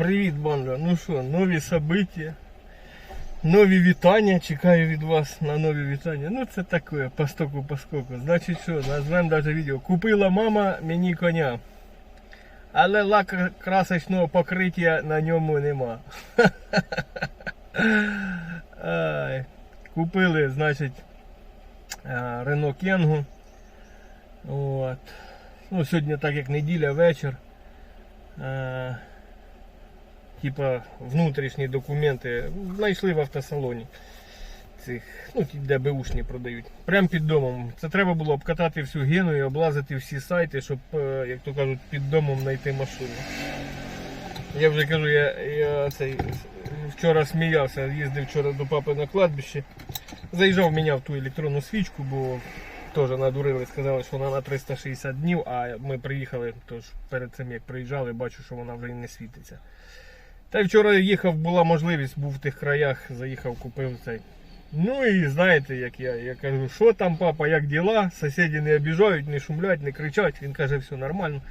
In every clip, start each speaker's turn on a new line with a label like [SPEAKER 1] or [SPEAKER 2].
[SPEAKER 1] Привіт, банда. Ну що, нові события. Нові вітання. Чекаю від вас на нові вітання. Ну це таке, по стоку по. Значить що, назвемо даже відео. Купила мама мені коня. Але лака красочного покриття на ньому нема. Ай. Купили, значить, Рено Кенгу. От. Ну, сьогодні так як неділя вечір. Типа внутрішні документи знайшли в автосалоні. Цих, ну, де беушні продають. Прямо під домом. Це треба було обкатати всю гену і облазити всі сайти, щоб, е, як то кажуть, під домом знайти машину. Я вже кажу, я, я цей, вчора сміявся, їздив вчора до папи на кладбище. Заїжджав, міняв ту електронну свічку, бо теж надурили, сказали, що вона на 360 днів, а ми приїхали, тож перед цим як приїжджали, бачу, що вона вже і не світиться. Та й вчора їхав, була можливість, був в тих краях, заїхав, купив цей. Ну і знаєте, як я, я кажу, що там, папа, як діла? Сусіди не обіжають, не шумлять, не кричать. Він каже, все нормально.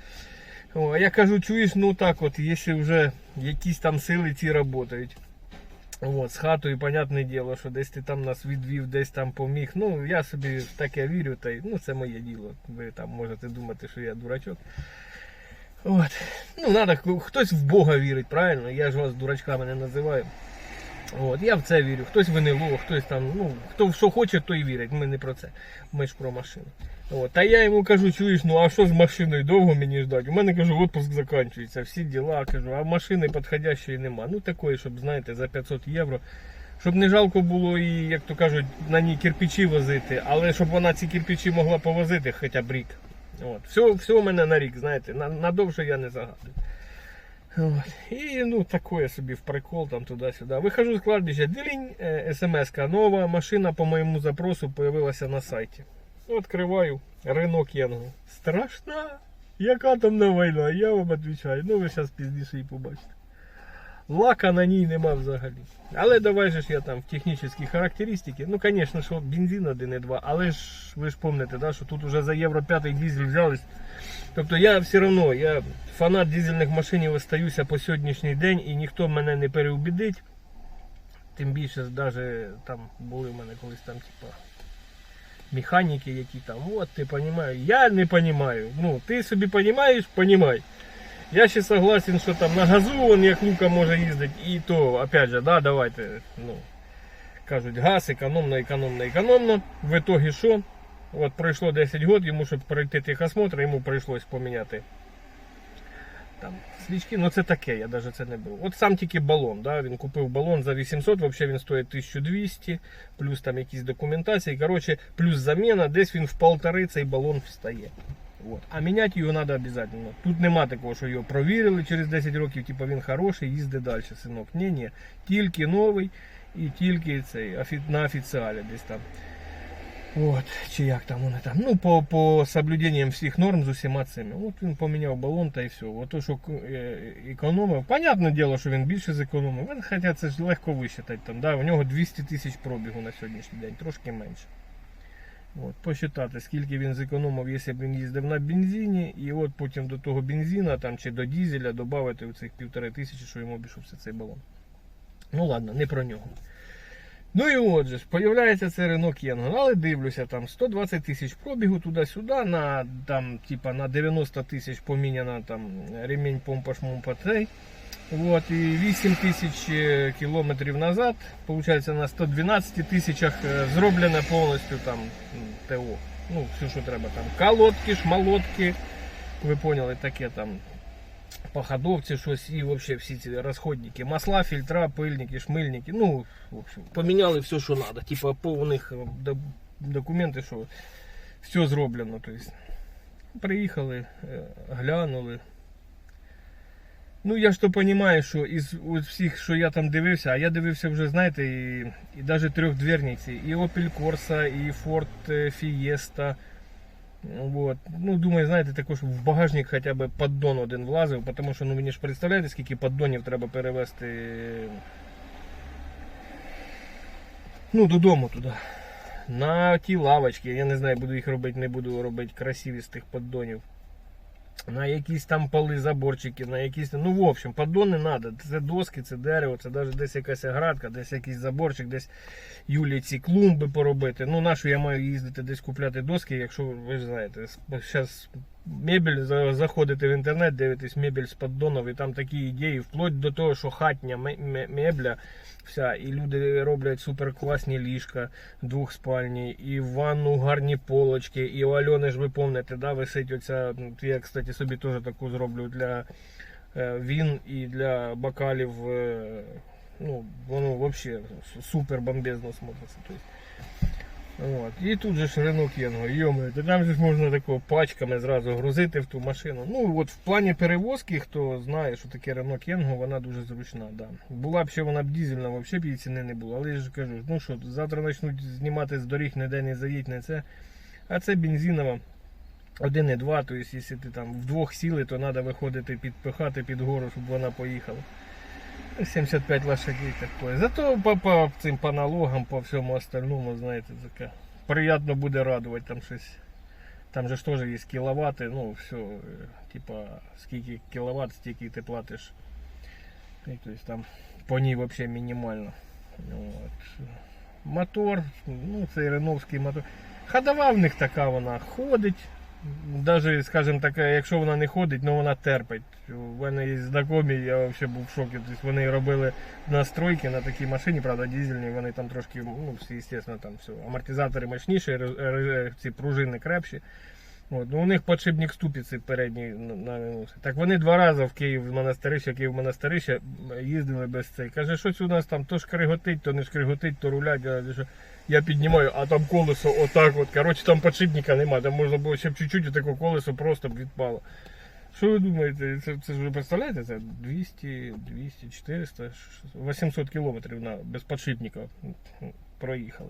[SPEAKER 1] О, я кажу, чуєш, ну так от, якщо вже якісь там сили ці працюють. От, з хатою, понятне діло, що десь ти там нас відвів, десь там поміг. Ну, я собі в таке вірю, та й ну, це моє діло. Ви там можете думати, що я дурачок. От. Ну, надо, хтось в Бога вірить, правильно? Я ж вас дурачками не називаю. От, я в це вірю. Хтось в НЛО, хтось там, ну, хто що хоче, той вірить. Ми не про це. Ми ж про машину. От, та я йому кажу, чуєш, ну а що з машиною довго мені ждати? У мене кажу, відпуск закінчується, всі діла, кажу, а машини підходящої нема. Ну такої, щоб, знаєте, за 500 євро. Щоб не жалко було і, як то кажуть, на ній кирпичі возити, але щоб вона ці кирпичі могла повозити хоча б рік. От. Все, все у мене на рік, знаєте, надовше я не загадую. От. І ну такое собі в прикол там туди-сюди. Вихожу з кладбища, дилінь, смс-ка нова машина по моєму запросу з'явилася на сайті. Відкриваю ринок Янгу. Страшна. Яка там на війна? Я вам відповідаю. Ну ви зараз пізніше і побачите. Лака на ній нема взагалі. Але давай же ж я там в технічні характеристики. Ну, звісно, що бензин 1,2, але ж ви ж пам'ятаєте, да, що тут уже за євро 5 дизель взялись. Тобто я все одно, я фанат дизельних машин остаюся по сьогоднішній день і ніхто мене не переубідить. Тим більше навіть там були в мене колись там, типа, механіки, які там, от ти розумієш. Я не розумію. Ну, ти собі розумієш, понімай. Я ще согласен, що там на газу он як лука може їздити, і то, опять же, да, давайте, ну, кажуть, газ, економно, економно, економно. В итоге що? От пройшло 10 років, йому, щоб пройти техосмотр, йому прийшлось поміняти там свічки, ну це таке, я навіть це не беру. От сам тільки балон, да, він купив балон за 800, взагалі він стоїть 1200, плюс там якісь документації, коротше, плюс заміна, десь він в полтори цей балон встає. От. А міняти його треба обов'язково. Тут нема такого, що його провірили через 10 років, типу він хороший, їзди далі, синок. Ні, ні. Тільки новий і тільки цей на офіціалі десь там. От, чи як там вони там. Ну, по, по соблюденням всіх норм з усіма цими. От він поміняв балон та і все. От то, що е, економив. Понятне діло, що він більше зекономив. Хоча це ж легко висчитати. Там, да? У нього 200 тисяч пробігу на сьогоднішній день, трошки менше. От, посчитати, скільки він зекономив, якщо б він їздив на бензині, і от потім до того бензина там, чи до дізеля додати цих півтори тисячі, що йому обійшовся цей балон. Ну ладно, не про нього. Ну і отже ж, це Renault Kangoo, але дивлюся, там 120 тисяч пробігу туди-сюди, на, там, типа, на 90 тисяч поміняна там, ремінь помпа шмумпа цей. От, і 8 тисяч е, кілометрів назад, виходить, на 112 тисячах е, зроблено повністю там ТО. Ну, все, що треба там. Колодки, шмалотки, ви поняли, таке там походовці, щось і взагалі всі ці розходники. Масла, фільтра, пильники, шмильники. Ну, в общем, поміняли все, що треба. Типа по у них е, документи, що все зроблено. Тобто, приїхали, глянули. Ну, я ж то розумію, що із всіх, що я там дивився, а я дивився вже, знаєте, і, і навіть трьохдверниці, і Opel Corsa, і Ford е, Fiesta. Вот. Ну, думаю, знаєте, також в багажник хоча б поддон один влазив, тому що ну, мені ж представляєте, скільки поддонів треба перевезти ну, додому туди. На ті лавочки, я не знаю, буду їх робити, не буду робити красиві з тих поддонів. На якісь там поли, заборчики, на якісь. Ну, в общем, поддон не треба. Це доски, це дерево, це навіть десь якась оградка, десь якийсь заборчик, десь Юлі ці клумби поробити. Ну, на що я маю їздити десь купляти доски, якщо ви ж знаєте, зараз мебель заходите в інтернет, дивитесь мебель з поддонів, і там такі ідеї, вплоть до того, що хатня ме- ме- мебля вся, і люди роблять суперкласні ліжка двохспальні, і в ванну гарні полочки, і у Альони ж ви помните, да, висить оця, я, кстати, собі теж таку зроблю для е, він і для бокалів. е, ну, воно взагалі супер бомбезно смотриться. От. І тут же ж Renault Кенго, йоми, то там же ж можна тако пачками зразу грузити в ту машину. Ну от в плані перевозки, хто знає, що таке Renault Кенго, вона дуже зручна. Да. Була б ще вона б дізельна, взагалі б її ціни не було. Але я ж кажу, ну що, завтра почнуть знімати з доріг, ніде не заїдь, не це. А це бензинова. 1,2, то есть, якщо ти там вдвох сіли, то треба виходити підпихати під гору, щоб вона поїхала. 75 лошадей такое. Зато по, по цим по налогам, по всьому остальному, знаєте, таке. Приятно буде радувати там щось. Там же ж теж є кіловати, ну все, типа скільки кіловат, стільки ти платиш. І, то есть, там по ній взагалі мінімально. От. Мотор, ну цей реновський мотор. Ходова в них така вона ходить. Навіть, скажімо так, якщо вона не ходить, ну вона терпить. У мене є знайомі, я взагалі був в шокі. Тобто вони робили настройки на такій машині, правда, дизельні, вони там трошки, ну, звісно, там все. Амортизатори мощніші, ре- ре- ці пружини крепші. От, ну, у них подшипник ступиці передній на- навінувся. Так вони два рази в Київ в монастирище, Київ монастирище їздили без цей. Каже, щось у нас там то шкриготить, то не шкриготить, то рулять. Я, піднімаю, а там колесо отак от. Коротше, там подшипника немає. Там можна було ще б чуть-чуть таке колесо просто б відпало. Що ви думаєте, це, це ж ви представляєте, це 200, 200, 400, 800 кілометрів на, без подшипника проїхали.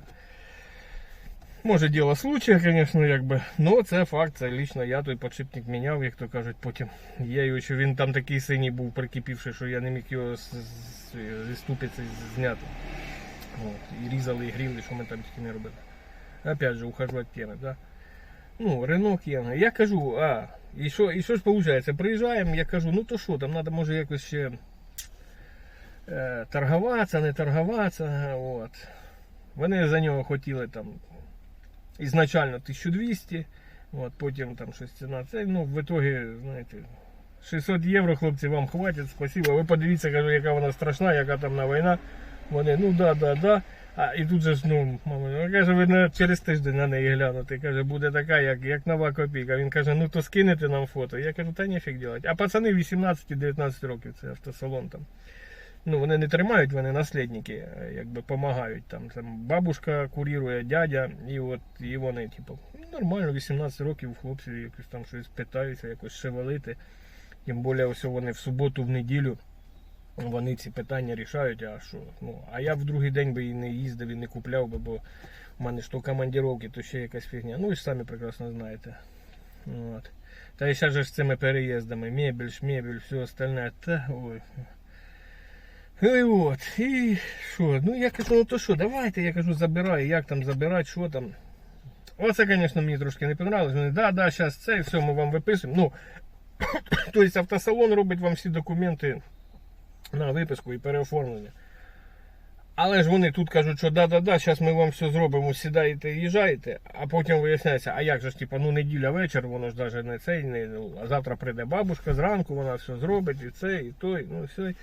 [SPEAKER 1] Може діло случая, звісно, якби. Ну це факт, це лічно я той подшипник міняв, як то кажуть, потім. Я його ще він там такий синій був прикипівший, що я не міг його зі зняти. От, і різали, і гріли, що ми там тільки не робили. Опять же, ухожу від теми, да? Ну, Рено Кена. Я кажу, а, і що, і що ж виходить? Приїжджаємо, я кажу, ну то що, там треба може якось ще е, торгуватися, не торгуватися. От. Вони за нього хотіли там ізначально 1200, от, потім там щось ціна. Це, ну, в итоге, знаєте, 600 євро, хлопці, вам хватить, спасибо. Ви подивіться, кажу, яка вона страшна, яка там на війна. Вони, ну да, да, да. А і тут же ж, ну, мама, каже, ви через тиждень на неї глянути. Каже, буде така, як, як нова копійка. Він каже, ну то скинете нам фото. Я кажу, та ніфіг делать. А пацани 18-19 років, це автосалон там. Ну, вони не тримають, вони наслідники, е, якби допомагають. Там, там бабушка курірує, дядя, і от і вони, типу, нормально, 18 років хлопці якось там щось питаються, якось шевелити. Тим більше ось вони в суботу, в неділю вони ці питання рішають, а що? Ну, а я в другий день би і не їздив, і не купляв би, бо в мене ж то командировки, то ще якась фігня. Ну ж самі прекрасно знаєте. От. Та і ще ж з цими переїздами, мебель, шмебель, все остальне. Та ой. І от, і що? Ну я кажу, ну то що, давайте, я кажу, забирай, як там забирати, що там. Оце, звісно, мені трошки не понравилось. Вони, да, да, зараз це, і все, ми вам виписуємо. Ну, тобто автосалон робить вам всі документи на виписку і переоформлення. Але ж вони тут кажуть, що да-да-да, зараз ми вам все зробимо, сідаєте і їжджаєте, а потім виясняється, а як же ж, типа, ну неділя вечір, воно ж навіть не цей, не, ну, а завтра прийде бабушка зранку, вона все зробить, і це, і той, ну все.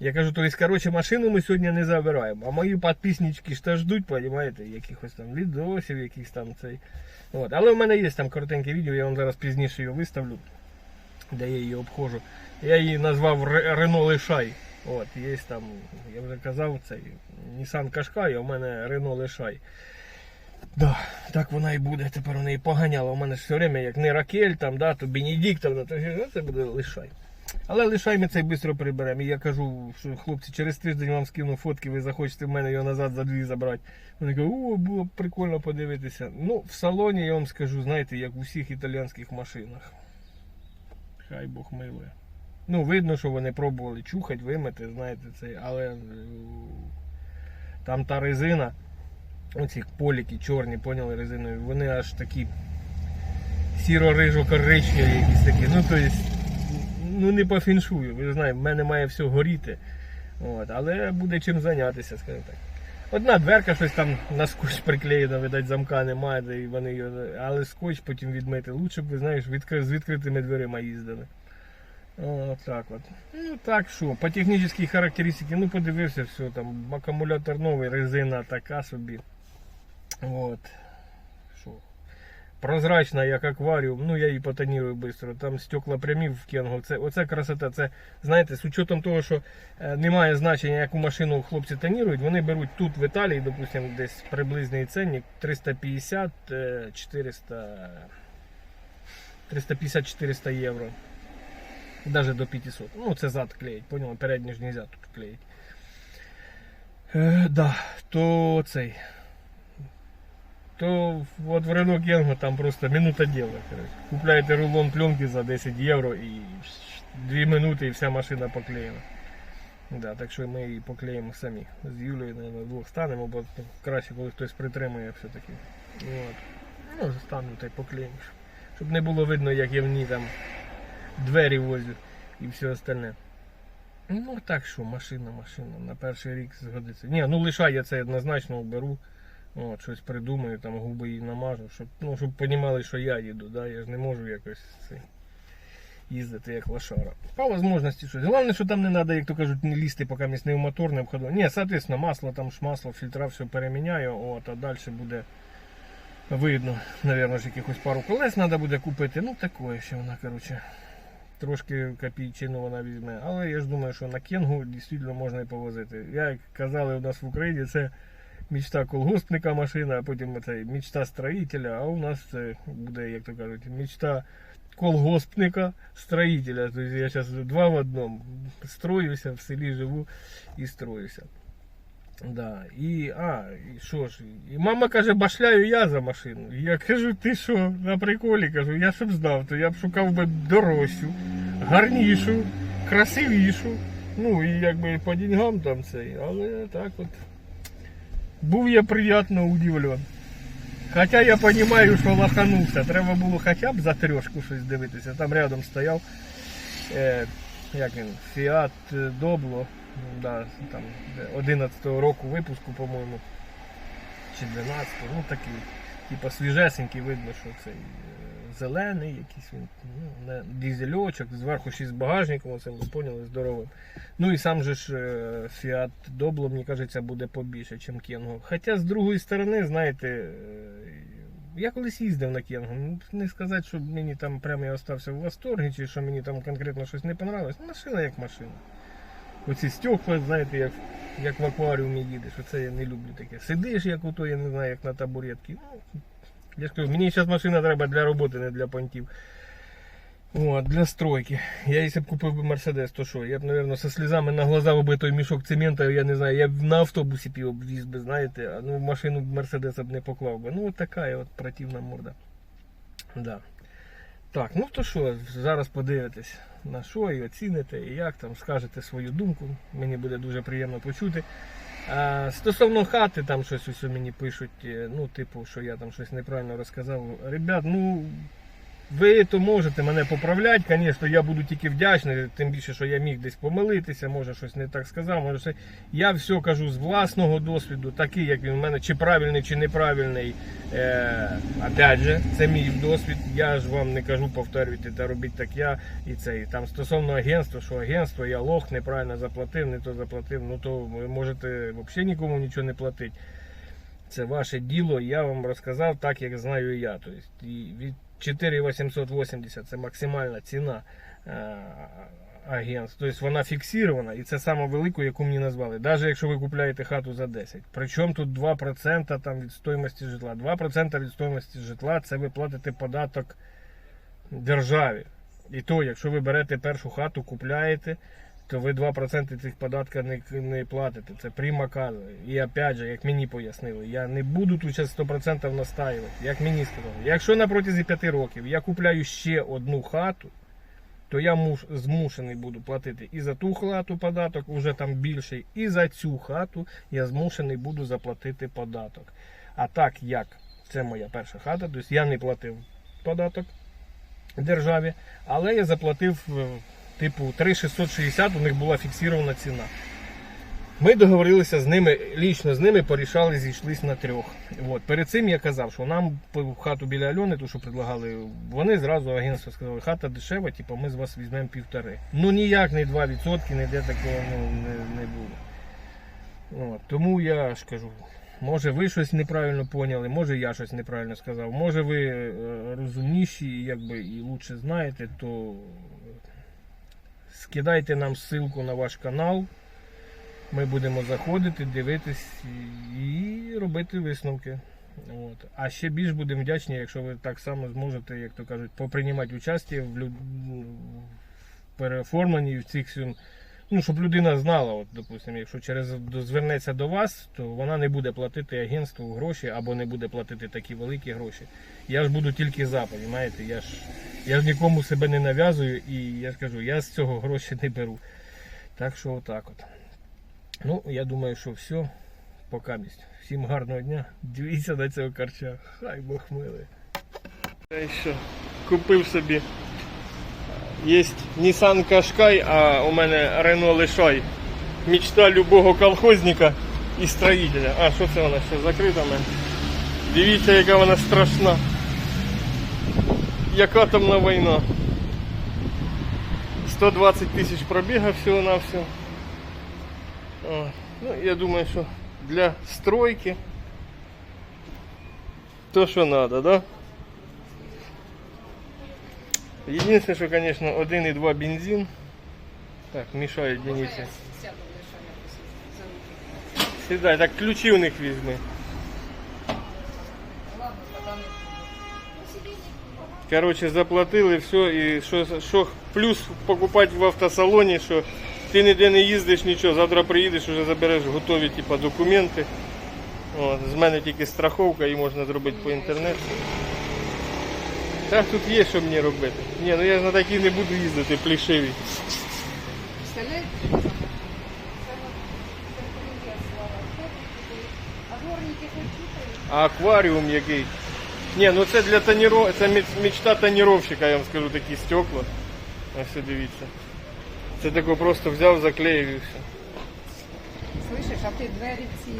[SPEAKER 1] Я кажу, то есть, короче, машину ми сьогодні не забираємо, а мої підписнички ж теж ждуть, розумієте, якихось там відосів, якихось там цей. От. Але в мене є там коротеньке відео, я вам зараз пізніше його виставлю, де я її обходжу. Я її назвав Ре- Рено Лишай. От, є там, я вже казав, цей Nissan Qashqai, а в мене Renault Лишай. Да, так вона і буде. Тепер вона і поганяла. У мене ж все время, як не Ракель, там, да, то Бенедиктовна, то це буде Лишай. Але лишай ми цей швидко приберемо. І я кажу, що хлопці, через тиждень вам скину фотки, ви захочете в мене його назад за дві забрати. Вони кажуть, о, було б прикольно подивитися. Ну, в салоні я вам скажу, знаєте, як у всіх італійських машинах. Хай Бог милує. Ну, видно, що вони пробували чухати, вимити, знаєте, цей, але е, там та резина, оці поліки чорні, поняли резиною, вони аж такі сіро-рижо-коричневі якісь такі. Ну, то есть, ну не по фіншую. Ви знаєте, в мене має все горіти. От, але буде чим зайнятися, скажімо так. Одна дверка щось там на скотч приклеєна, видать, замка немає, і вони. Але скотч потім відмити. Лучше б, ви знаєш, відкри... з відкритими дверима їздили. Так от. Ну так що, по технічній характеристиці, ну подивився, все, там акумулятор новий, резина така собі. От. Що? Прозрачна, як акваріум, ну я її потонірую швидко. Там стекла прямі в кенгу. Це, оце красота. Це, знаєте, з учетом того, що е, немає значення, яку машину хлопці тонірують, вони беруть тут в Італії, допустимо, десь приблизний ценник 350 е, 400 350-400 євро. Даже до 500. Ну, це зад клеїть, понял? Передній ж нельзя тут клеїть. Е, да, то цей. То от в Renault Kangoo там просто минута. Короче. Купляєте рулон пленки за 10 євро і 2 минути і вся машина поклеєна. Да, так що ми її поклеїмо самі. З Юлею, наверное, вдвох станемо, бо краще, коли хтось притримує все-таки. От. Ну, станемо та й поклеїмо. Щоб не було видно, як я в ній там двері возю і все остальне. Ну так що, машина, машина. На перший рік згодиться. Ні, ну лишай я це однозначно оберу. От, щось придумаю, там губи їй намажу, щоб, ну, щоб понімали, що я їду, да? я ж не можу якось це, їздити як лошара. По можливості щось. Головне, що там не треба, як то кажуть, не лізти, поки місць не в мотор не входило. Ні, соответственно, масло, там масло, фільтра, все переміняю, от, а далі буде видно, ж якихось пару колес треба буде купити. Ну таке ще вона, коротше. Трошки копійчину вона візьме. Але я ж думаю, що на кенгу дійсно можна і повозити. Як казали у нас в Україні, це мечта колгоспника машина, а потім це мечта строїтеля, а у нас це буде, як то кажуть, мечта колгоспника, строїтеля. Тобто я зараз два в одному. Строюся, в селі живу і строюся. Да. І, а, і що ж, і мама каже, башляю я за машину. І Я кажу, ти що, на приколі кажу, я щоб знав, то я б шукав би дорожчу, гарнішу, красивішу. Ну і якби по деньгам там цей, але так от. Був я приємно удивлен. Хоча я розумію, що лоханувся. Треба було хоча б за трьошку щось дивитися. Там рядом стояв е, як він, Fiat Doblo, да, там 11-го року випуску, по-моєму. Чи 12-го, ну такий. Типа свіжесенький, видно, що цей е, зелений, якийсь він, ну, дізельочок, зверху 6 багажником, оце ви поняли, здоровим. Ну і сам же ж е, Fiat Doblo, мені кажеться, буде побільше, ніж Кенго. Хоча з другої сторони, знаєте, е, я колись їздив на Кенгу. Ну, Не сказати, що мені там прямо я остався в восторгі, чи що мені там конкретно щось не понравилось. Машина як машина. Оці стекла, знаєте, як, як в акваріумі їдеш, оце я не люблю таке. Сидиш, як ото, я не знаю, як на табуретці. Ну, я ж кажу, мені зараз машина треба для роботи, не для понтів. От, для стройки. Я якщо б купив би Мерседес, то що? Я б, мабуть, со слізами на глаза би той мішок цемента, я не знаю, я б на автобусі б його віз би, знаєте, а ну машину Мерседеса б не поклав би. Ну от така от противна морда. Да. Так, ну то що, зараз подивитесь на що і оціните, і як там скажете свою думку. Мені буде дуже приємно почути. А, стосовно хати, там щось усе мені пишуть, е, ну, типу, що я там щось неправильно розказав. Ребят, ну. Ви то можете мене поправляти, звісно, я буду тільки вдячний, тим більше, що я міг десь помилитися, може щось не так сказав, може все. Я все кажу з власного досвіду, такий, як він у мене, чи правильний, чи неправильний. Е, Опять же, це мій досвід. Я ж вам не кажу повторюйте та робіть так я і це. І там стосовно агентства, що агентство, я лох, неправильно заплатив, не то заплатив, ну то ви можете взагалі нікому нічого не платити. Це ваше діло, я вам розказав так, як знаю я. Тобто, і від 4880 це максимальна ціна е, агентств. Тобто вона фіксована і це саме велику, яку мені назвали. Навіть якщо ви купуєте хату за 10. Причому тут 2% там від стоїмості житла. 2% від стоїмості житла це ви платите податок державі. І то, якщо ви берете першу хату, купляєте, то ви 2% цих податків не, не платите. Це прямо казує. І опять же, як мені пояснили, я не буду тут зараз 100% настаювати, як мені сказали. Якщо на протязі 5 років я купляю ще одну хату, то я муш, змушений буду платити і за ту хату податок, уже там більший, і за цю хату я змушений буду заплатити податок. А так як це моя перша хата, тобто я не платив податок державі, але я заплатив е, типу 3660, у них була фіксована ціна. Ми договорилися з ними, лічно з ними порішали, зійшлись на трьох. От. Перед цим я казав, що нам хату біля Альони, ту, що предлагали, вони зразу агентство сказали, хата дешева, типу, ми з вас візьмемо півтори. Ну ніяк не 2%, ніде такого ну, не, не було. От. Тому я ж кажу, може ви щось неправильно поняли, може я щось неправильно сказав, може ви е, розумніші якби, і лучше знаєте, то скидайте нам ссылку на ваш канал. Ми будемо заходити, дивитись і робити висновки. От. А ще більш будемо вдячні, якщо ви так само зможете, як то кажуть, поприймати участь в, люд... в переоформленні в цих всім. Ну, щоб людина знала, от, допустимо, якщо через звернеться до вас, то вона не буде платити агентству гроші або не буде платити такі великі гроші. Я ж буду тільки за, розумієте? Я ж, я ж нікому себе не нав'язую і я ж кажу, я з цього гроші не беру. Так що отак от. Ну, я думаю, що все. Пока місць. Всім гарного дня. Дивіться на цього карча. Хай Бог милий. Що? Купив собі. Є Nissan Qashqai, а у мене Renault Lishai. Мечта любого колхозника і строїтеля. А, що це вона ще закрита в мене? Дивіться, яка вона страшна. Яка там на війна. 120 тисяч пробіга всього на всього. О, Ну, я думаю, що для стройки то, що треба, да? Єдине, що, звісно, 1,2 бензин. Так, мішають мені. Сідай, так ключі у них візьми. Коротше, заплатили, все, і що, що плюс покупати в автосалоні, що ти ніде не їздиш, нічого, завтра приїдеш, вже забереш готові типу, документи. От, з мене тільки страховка, її можна зробити по інтернету. Так тут є, що мені робити. Ні, ну я на такій не буду їздити, плішиві.
[SPEAKER 2] А
[SPEAKER 1] акваріум який. Ні, ну це для тоніро... це мечта тоніровщика, я вам скажу, такі стекла. Ось дивіться. Це тако просто взяв, заклеїв і все.
[SPEAKER 2] Слышиш, а ти двері ці